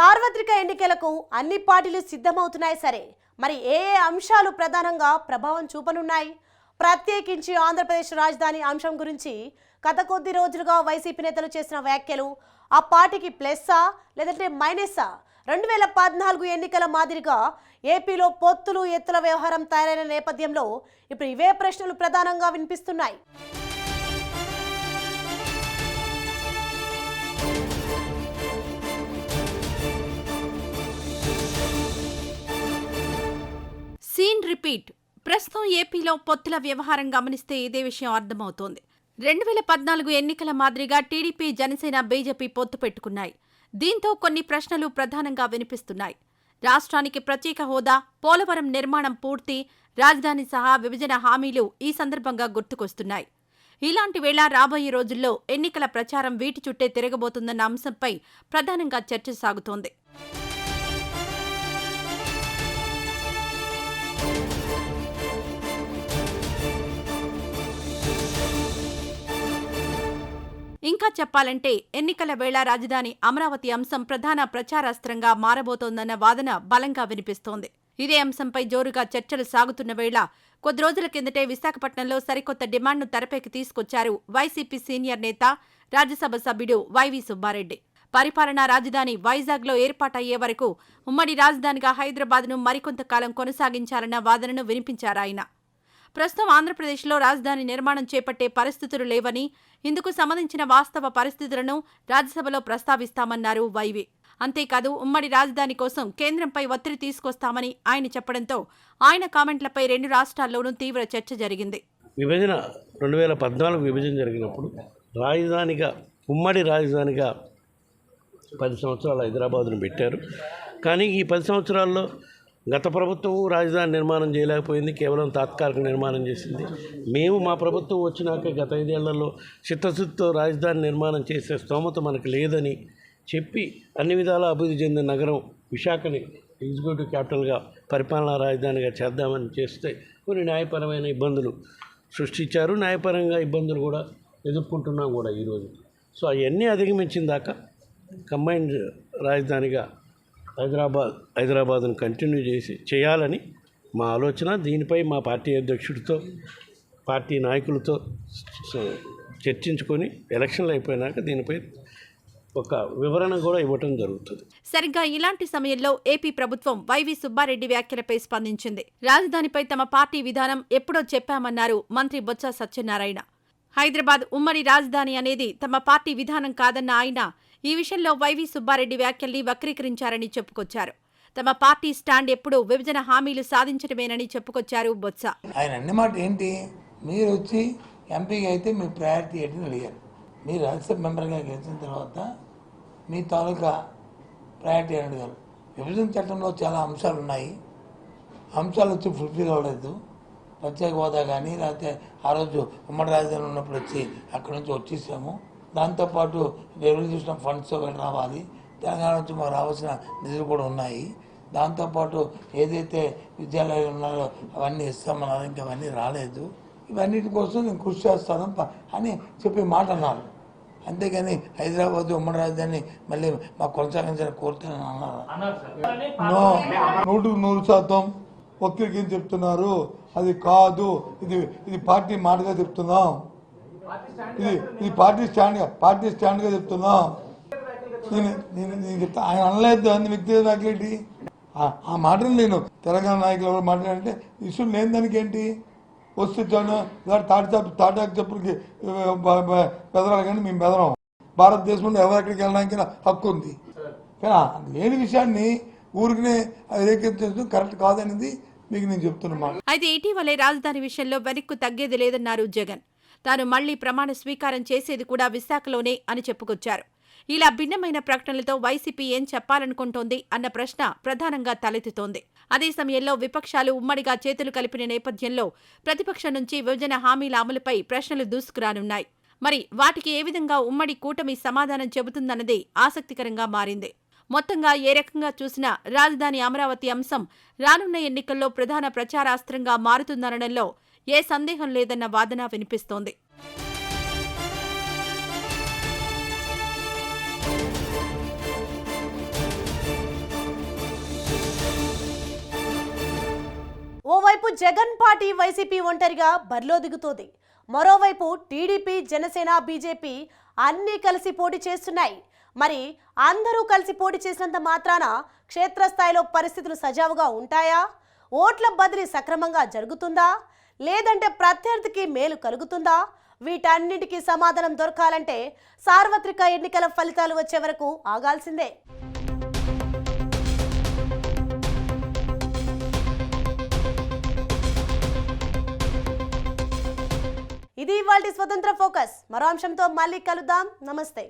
సార్వత్రిక ఎన్నికలకు అన్ని పార్టీలు సిద్ధమవుతున్నాయి సరే. మరి ఏ ఏ అంశాలు ప్రధానంగా ప్రభావం చూపనున్నాయి? ప్రత్యేకించి ఆంధ్రప్రదేశ్ రాజధాని అంశం గురించి గత కొద్ది రోజులుగా వైసీపీ నేతలు చేసిన వ్యాఖ్యలు ఆ పార్టీకి ప్లస్సా లేదంటే మైనస్సా? రెండు వేల పద్నాలుగు ఎన్నికల మాదిరిగా ఏపీలో పొత్తులు ఎత్తుల వ్యవహారం తయారైన నేపథ్యంలో ఇప్పుడు ఇవే ప్రశ్నలు ప్రధానంగా వినిపిస్తున్నాయి. రిపీట్. ప్రస్తుతం ఏపీలో పొత్తుల వ్యవహారం గమనిస్తే ఇదే విషయం అర్థమవుతోంది. రెండు వేల పద్నాలుగు ఎన్నికల మాదిరిగా టీడీపీ జనసేన బీజేపీ పొత్తు పెట్టుకున్నాయి. దీంతో కొన్ని ప్రశ్నలు ప్రధానంగా వినిపిస్తున్నాయి. రాష్ట్రానికి ప్రత్యేక హోదా పోలవరం నిర్మాణం పూర్తి రాజధాని సహా విభజన హామీలు ఈ సందర్భంగా గుర్తుకొస్తున్నాయి. ఇలాంటి వేళ రాబోయే రోజుల్లో ఎన్నికల ప్రచారం వీటి చుట్టే తిరగబోతుందన్న అంశంపై ప్రధానంగా చర్చ సాగుతోంది. ఇంకా చెప్పాలంటే ఎన్నికల వేళ రాజధాని అమరావతి అంశం ప్రధాన ప్రచారాస్త్రంగా మారబోతోందన్న వాదన బలంగా వినిపిస్తోంది. ఇదే అంశంపై జోరుగా చర్చలు సాగుతున్న వేళ కొద్ది రోజుల కిందటే విశాఖపట్నంలో సరికొత్త డిమాండ్ను తెరపైకి తీసుకొచ్చారు వైసీపీ సీనియర్ నేత రాజ్యసభ సభ్యుడు వైవి సుబ్బారెడ్డి. పరిపాలనా రాజధాని వైజాగ్లో ఏర్పాటయ్యే వరకు ఉమ్మడి రాజధానిగా హైదరాబాద్ను మరికొంతకాలం కొనసాగించాలన్న వాదనను వినిపించారాయన ప్రస్తుతం ఆంధ్రప్రదేశ్లో రాజధాని నిర్మాణం చేపట్టే పరిస్థితులు లేవని ఇందుకు సంబంధించిన వాస్తవ పరిస్థితులను రాజ్యసభలో ప్రస్తావిస్తామన్నారు వైవి. అంతేకాదు ఉమ్మడి రాజధాని కోసం కేంద్రంపై ఒత్తిడి తీసుకొస్తామని ఆయన చెప్పడంతో ఆయన కామెంట్లపై రెండు రాష్ట్రాల్లోనూ తీవ్ర చర్చ జరిగింది. విభజన రెండు వేల పద్నాలుగు విభజన జరిగినప్పుడు రాజధానిగా ఉమ్మడి రాజధానిగా పది సంవత్సరాలు హైదరాబాద్ను పెట్టారు. కానీ ఈ పది సంవత్సరాల్లో గత ప్రభుత్వం రాజధాని నిర్మాణం చేయలేకపోయింది కేవలం తాత్కాలిక నిర్మాణం చేసింది. మేము మా ప్రభుత్వం వచ్చినాక గత ఐదేళ్ళలో చిత్తశుద్ధితో రాజధాని నిర్మాణం చేసే స్తోమత మనకు లేదని చెప్పి అన్ని విధాల అభివృద్ధి చెందిన నగరం విశాఖని ఎగ్జిక్యూటివ్ క్యాపిటల్గా పరిపాలనా రాజధానిగా చేద్దామని చేస్తే కొన్ని న్యాయపరమైన ఇబ్బందులు సృష్టించారు. న్యాయపరంగా ఇబ్బందులు కూడా ఎదుర్కొంటున్నాం కూడా ఈరోజు. సో అవన్నీ అధిగమించిన దాకా కంబైన్డ్ రాజధానిగా హైదరాబాద్ హైదరాబాద్ను కంటిన్యూ చేసి చేయాలని మా ఆలోచన. దీనిపై మా పార్టీ అధ్యక్షుడితో పార్టీ నాయకులతో చర్చించుకొని ఎలక్షన్లు అయిపోయినాక దీనిపై ఒక వివరణ కూడా ఇవ్వటం జరుగుతుంది. సరిగ్గా ఇలాంటి సమయంలో ఏపీ ప్రభుత్వం వైవి సుబ్బారెడ్డి వ్యాఖ్యలపై స్పందించింది. రాజధానిపై తమ పార్టీ విధానం ఎప్పుడో చెప్పామన్నారు మంత్రి బొత్స సత్యనారాయణ. హైదరాబాద్ ఉమ్మడి రాజధాని అనేది తమ పార్టీ విధానం కాదన్న ఆయన ఈ విషయంలో వైవి సుబ్బారెడ్డి వ్యాఖ్యల్ని వక్రీకరించారని చెప్పుకొచ్చారు. తమ పార్టీ స్టాండ్ ఎప్పుడూ విభజన హామీలు సాధించడమేనని చెప్పుకొచ్చారు బొత్స. ఆయన అన్నమాట ఏంటి? మీరు వచ్చి ఎంపీగా అయితే మీ ప్రయారిటీ ఏంటని అడిగారు. మీరు రాజ్యసభ మెంబర్గా గెలిచిన తర్వాత మీ తాలూకా ప్రయారిటీ అని అడిగారు. విభజన చట్టంలో చాలా అంశాలు ఉన్నాయి. అంశాలు వచ్చి ఫుల్ఫిల్ అవ్వలేదు. ప్రత్యేక హోదా కానీ లేకపోతే ఆ రోజు ఉమ్మడి రాజధాని ఉన్నప్పుడు వచ్చి అక్కడి నుంచి వచ్చేసాము. దాంతోపాటు రెవల్యూషన్ ఫండ్స్ ఒకటి రావాలి. తెలంగాణ నుంచి మాకు రావాల్సిన నిధులు కూడా ఉన్నాయి. దాంతోపాటు ఏదైతే విద్యాలయాలు ఉన్నాయో అవన్నీ ఇస్తామన్నారు ఇంకా అవన్నీ రాలేదు. ఇవన్నిటి కోసం నేను కృషి చేస్తాను అని చెప్పి మాట అన్నారు. అంతేగాని హైదరాబాద్ ఉమ్మడి రాజధాని మళ్ళీ మాకు కొనసాగించాలని కోరుతానని అన్నారు. నో. నూటికి నూరు శాతం ఒక్కరికి చెప్తున్నారు? అది కాదు. ఇది ఇది పార్టీ మాటగా చెప్తున్నాం. ఇది ఇది పార్టీ స్టాండ్ పార్టీ స్టాండ్గా చెప్తున్నాం. నేను నేను నేను చెప్తా. ఆయన అనలేదు అన్ని వ్యక్తిగత నాకేంటి ఆ- ఆ మాటలు నేను తెలంగాణ నాయకులు ఎవరు మాట్లాడంటే ఇష్యూ లేని దానికి ఏంటి? వస్తుంటాను తాటి చెప్పు తాటాకు చెప్పులకి బెదరాలి కానీ మేము బెదరం. భారతదేశంలో ఎవరెక్కడికి వెళ్ళడానికి హక్కు ఉంది. కానీ లేని విషయాన్ని ఊరికనే రేకెత్తించడం కరెక్ట్ కాదనేది మీకు నేను చెప్తున్నా అయితే ఇటీవలే రాజధాని విషయంలో వెనక్కు తగ్గేది లేదన్నారు జగన్. తాను మళ్ళీ ప్రమాణ స్వీకారం చేసేది కూడా విశాఖలోనే అని చెప్పుకొచ్చారు. ఇలా భిన్నమైన ప్రకటనలతో వైసీపీ ఏం చెప్పాలనుకుంటోంది అన్న ప్రశ్న ప్రధానంగా తలెత్తుతోంది. అదే సమయంలో విపక్షాలు ఉమ్మడిగా చేతులు కలిపిన నేపథ్యంలో ప్రతిపక్షం నుంచి విభజన హామీల అమలుపై ప్రశ్నలు దూసుకురానున్నాయి. మరి వాటికి ఏ విధంగా ఉమ్మడి కూటమి సమాధానం చెబుతుందన్నది ఆసక్తికరంగా మారింది. మొత్తంగా ఏ రకంగా చూసినా రాజధాని అమరావతి అంశం రానున్న ఎన్నికల్లో ప్రధాన ప్రచారాస్త్రంగా మారుతుందనడంలో ఏ సందేహం లేదన్న వాదన వినిపిస్తోంది. ఓవైపు జగన్ పార్టీ వైసీపీ ఒంటరిగా బరిలో దిగుతోంది. మరోవైపు టీడీపీ జనసేన బీజేపీ అన్నీ కలిసి పోటీ చేస్తున్నాయి. మరి అందరూ కలిసి పోటీ చేసినంత మాత్రాన క్షేత్రస్థాయిలో పరిస్థితులు సజావుగా ఉంటాయా? ఓట్ల బదిలీ సక్రమంగా జరుగుతుందా? లేదంటే ప్రత్యర్థికి మేలు కలుగుతుందా? వీటన్నిటికీ సమాధానం దొరకాలంటే సార్వత్రిక ఎన్నికల ఫలితాలు వచ్చే వరకు ఆగాల్సిందే. ఇది ఇవాళ స్వతంత్ర ఫోకస్. మరో అంశంతో మళ్ళీ కలుద్దాం. నమస్తే.